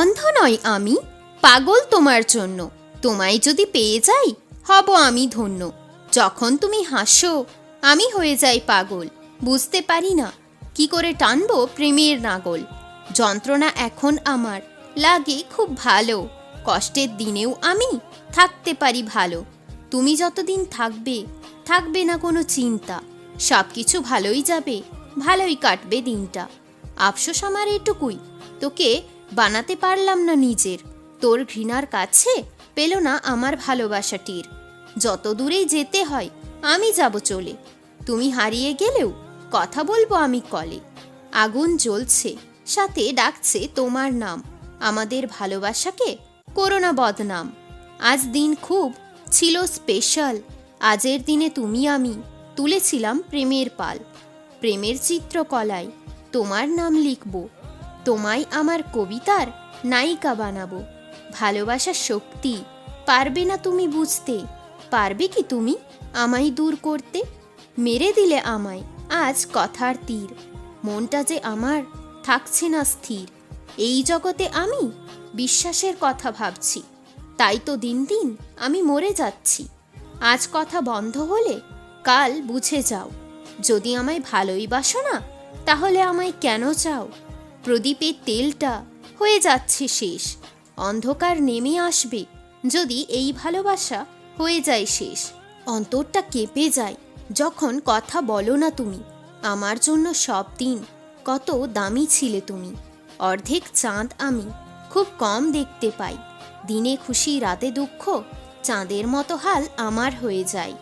অন্ধ নয় আমি, পাগল তোমার জন্য। তোমায় যদি পেয়ে যাই, হব আমি ধন্য। যখন তুমি হাসো, আমি হয়ে যাই পাগল। বুঝতে পারি না, কি করে টানবো প্রেমের নাগল। যন্ত্রণা এখন আমার, লাগে খুব ভালো। কষ্টের দিনেও আমি থাকতে পারি ভালো। তুমি যতদিন থাকবে থাকবে না কোনো চিন্তা। সব কিছু ভালোই যাবে, ভালোই কাটবে দিনটা। আফসোস আমার এটুকুই। তোকে বানাতে পারলাম না নিজের। তোর ঘৃণার কাছে পেল না আমার ভালোবাসাটির। যত দূরেই যেতে হয়, আমি যাব চলে। তুমি হারিয়ে গেলেও কথা বলব আমি কলে। আগুন জ্বলছে, সাথে ডাকছে তোমার নাম। আমাদের ভালোবাসাকে করোনা বদনাম। আজ দিন খুব ছিল স্পেশাল, আজের দিনে তুমি আমি তুলেছিলাম প্রেমের পাল। প্রেমের চিত্রকলায় তোমার নাম লিখব। তোমায় আমার কবিতার নায়িকা বানাবো। ভালোবাসার শক্তি, পারবে না তুমি বুঝতে। পারবে কি তুমি আমায় দূর করতে? মেরে দিলে আমায় আজ কথার তীর। মনটা যে আমার থাকছে না স্থির। এই জগতে আমি বিশ্বাসের কথা ভাবছি। তাই তো দিন দিন আমি মরে যাচ্ছি। আজ কথা বন্ধ হলে কাল বুঝে যাও। যদি আমায় ভালোই বাসো না, তাহলে আমায় কেন চাও? প্রদীপের তেলটা হয়ে যাচ্ছে শেষ। অন্ধকার নেমে আসবে যদি এই ভালোবাসা হয়ে যায় শেষ। অন্তরটা কেঁপে যায় যখন কথা বলো না তুমি। আমার জন্য সব দিন কত দামি ছিলে তুমি। অর্ধেক চাঁদ আমি খুব কম দেখতে পাই। দিনে খুশি, রাতে দুঃখ, চাঁদের মতো হাল আমার হয়ে যায়।